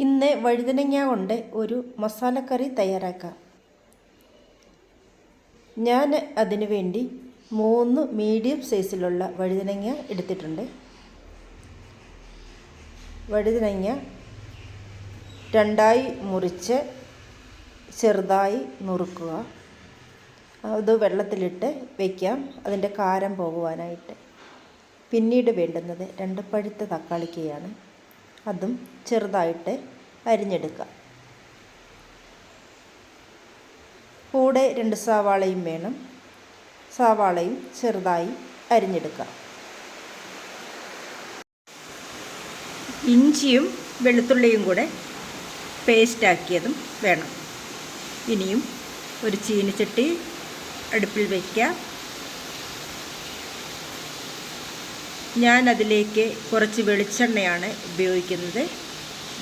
ഇന്ന് വഴുതനങ്ങ കൊണ്ട് ഒരു മസാലക്കറി തയ്യാറാക്കാം. ഞാൻ അതിനു വേണ്ടി മൂന്ന് മീഡിയം സൈസിലുള്ള വഴുതനങ്ങ എടുത്തിട്ടുണ്ട്. വഴുതനങ്ങ രണ്ടായി മുറിച്ച് ചെറുതായി നുറുക്കുക. അത് വെള്ളത്തിലിട്ട് വയ്ക്കാം അതിന്റെ കാരം പോകുവാനായിട്ട്. പിന്നീട് വേണ്ടുന്നത് രണ്ട് പഴുത്ത തക്കാളിക്കയാണ്. അതും ചെറുതായിട്ട് അരിഞ്ഞെടുക്കുക. കൂടെ രണ്ട് സവാളയും വേണം. സവാളയും ചെറുതായി അരിഞ്ഞെടുക്കുക. ഇഞ്ചിയും വെളുത്തുള്ളിയും കൂടെ പേസ്റ്റാക്കിയതും വേണം. ഇനിയും ഒരു ചീനിച്ചട്ടി അടുപ്പിൽ വയ്ക്കാം ഞാൻ അതിലേക്ക് കുറച്ച് വെളിച്ചെണ്ണയാണ് ഉപയോഗിക്കുന്നത്.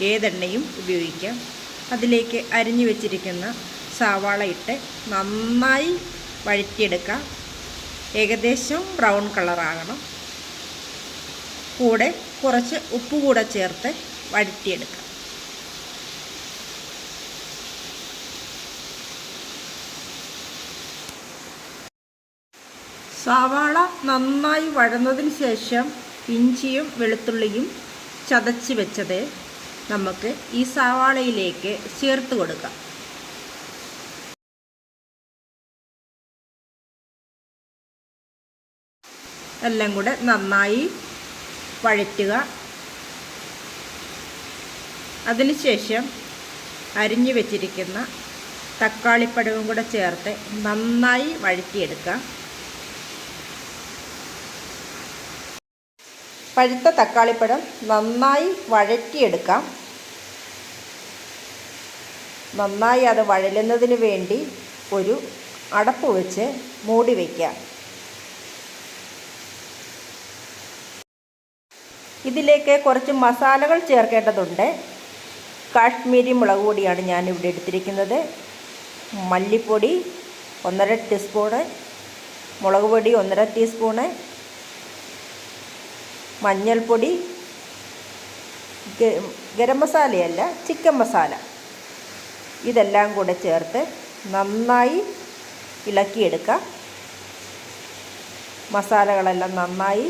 ഏതെണ്ണയും ഉപയോഗിക്കാം. അതിലേക്ക് അരിഞ്ഞു വെച്ചിരിക്കുന്ന സവാള ഇട്ട് നന്നായി വഴറ്റിയെടുക്കാം. ഏകദേശം ബ്രൗൺ കളറാകണം കൂടെ കുറച്ച് ഉപ്പ് കൂടെ ചേർത്ത് വഴറ്റിയെടുക്കാം. സവാള നന്നായി വഴന്നതിന് ശേഷം ഇഞ്ചിയും വെളുത്തുള്ളിയും ചതച്ച് വെച്ചത് നമുക്ക് ഈ സവാളയിലേക്ക് ചേർത്ത് കൊടുക്കാം. എല്ലാം കൂടെ നന്നായി വഴറ്റുക. അതിനുശേഷം അരിഞ്ഞു വെച്ചിരിക്കുന്ന തക്കാളിപ്പഴവും കൂടെ ചേർത്ത് നന്നായി വഴറ്റിയെടുക്കാം. പഴുത്ത തക്കാളിപ്പഴം നന്നായി വഴറ്റിയെടുക്കാം. നന്നായി അത് വഴലുന്നതിന് വേണ്ടി ഒരു അടപ്പ് വെച്ച് മൂടി വയ്ക്കാം ഇതിലേക്ക് കുറച്ച് മസാലകൾ ചേർക്കേണ്ടതുണ്ട്. കാശ്മീരി മുളക് പൊടിയാണ് ഇവിടെ എടുത്തിരിക്കുന്നത്. മല്ലിപ്പൊടി ഒന്നര ടീസ്പൂണ് മുളക് പൊടി ഒന്നര ടീസ്പൂണ് മഞ്ഞൾപ്പൊടി ഗരം മസാലയല്ല ചിക്കൻ മസാല. ഇതെല്ലാം കൂടെ ചേർത്ത് നന്നായി ഇളക്കിയെടുക്കാം മസാലകളെല്ലാം നന്നായി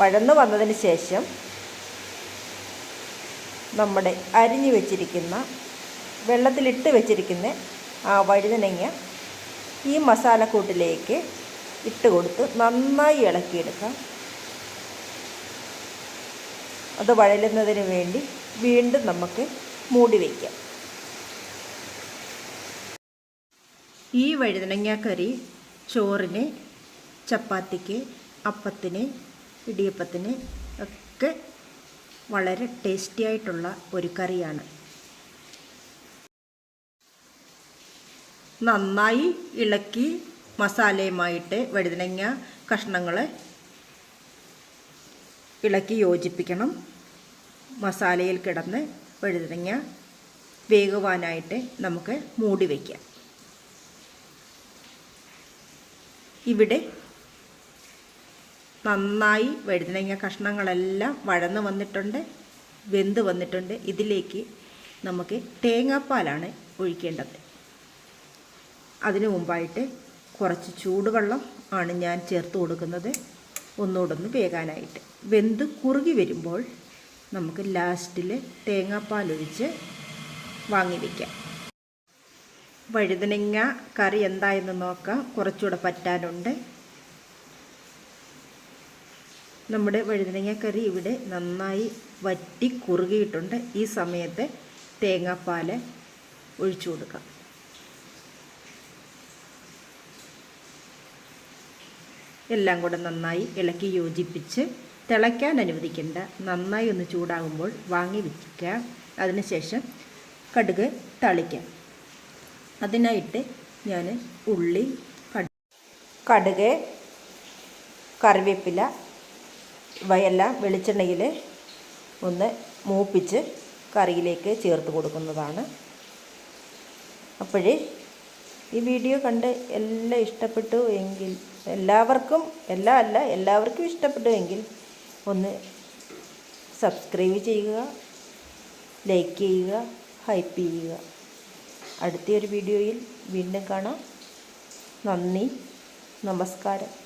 വഴന്നു വന്നതിന് ശേഷം നമ്മുടെ അരിഞ്ഞു വെച്ചിരിക്കുന്ന വെള്ളത്തിലിട്ട് വെച്ചിരിക്കുന്ന ആ വഴുതനങ്ങ ഈ മസാലക്കൂട്ടിലേക്ക് ഇട്ട് കൊടുത്ത് നന്നായി ഇളക്കിയെടുക്കാം. അത് വഴലുന്നതിന് വേണ്ടി വീണ്ടും നമുക്ക് മൂടി വയ്ക്കാം ഈ വഴുതനങ്ങ കറി ചോറിന് ചപ്പാത്തിക്ക് അപ്പത്തിന് ഇടിയപ്പത്തിന് ഒക്കെ വളരെ ടേസ്റ്റി ആയിട്ടുള്ള ഒരു കറിയാണ്. നന്നായി ഇളക്കി മസാലയുമായിട്ട് വഴുതനങ്ങ കഷ്ണങ്ങൾ ഇളക്കി യോജിപ്പിക്കണം. മസാലയിൽ കിടന്ന് വഴുതനങ്ങ വേകുവാനായിട്ട് നമുക്ക് മൂടി വയ്ക്കാം ഇവിടെ നന്നായി വഴുതനങ്ങ കഷ്ണങ്ങളെല്ലാം വഴന്ന് വന്നിട്ടുണ്ട് വെന്ത് വന്നിട്ടുണ്ട്. ഇതിലേക്ക് നമുക്ക് തേങ്ങാപ്പാലാണ് ഒഴിക്കേണ്ടത്. അതിനു മുമ്പായിട്ട് കുറച്ച് ചൂടുവെള്ളം ആണ് ഞാൻ ചേർത്ത് കൊടുക്കുന്നത്. ഒന്നുകൂടൊന്ന് വേകാനായിട്ട്. വെന്ത് കുറുകി വരുമ്പോൾ നമുക്ക് ലാസ്റ്റിൽ തേങ്ങാപ്പാലൊഴിച്ച് വാങ്ങി വയ്ക്കാം വഴുതനങ്ങ കറി എന്തായെന്ന് നോക്കാം. കുറച്ചുകൂടെ പറ്റാനുണ്ട്. നമ്മുടെ വഴുതനങ്ങ കറി ഇവിടെ നന്നായി വറ്റി കുറുകിയിട്ടുണ്ട്. ഈ സമയത്ത് തേങ്ങാപ്പാൽ ഒഴിച്ചു കൊടുക്കാം. എല്ലാം കൂടെ നന്നായി ഇളക്കി യോജിപ്പിച്ച് തിളയ്ക്കാൻ അനുവദിക്കേണ്ട നന്നായി ഒന്ന് ചൂടാകുമ്പോൾ വാങ്ങി വയ്ക്കുക അതിനുശേഷം കടുക് തളിക്കാം. അതിനായിട്ട് ഞാൻ ഉള്ളി കടുക് കറിവേപ്പില ഇവയെല്ലാം വെളിച്ചെണ്ണയിൽ ഒന്ന് മൂപ്പിച്ച് കറിയിലേക്ക് ചേർത്ത് കൊടുക്കുന്നതാണ്. അപ്പോഴേ ഈ വീഡിയോ കണ്ട് എല്ലാം ഇഷ്ടപ്പെട്ടു എങ്കിൽ എല്ലാവർക്കും എല്ലാം അല്ല എല്ലാവർക്കും ഇഷ്ടപ്പെടുമെങ്കിൽ ഒന്ന് സബ്സ്ക്രൈബ് ചെയ്യുക ലൈക്ക് ചെയ്യുക ഹൈപ്പ് ചെയ്യുക. അടുത്തൊരു വീഡിയോയിൽ വീണ്ടും കാണാം. നന്ദി നമസ്കാരം.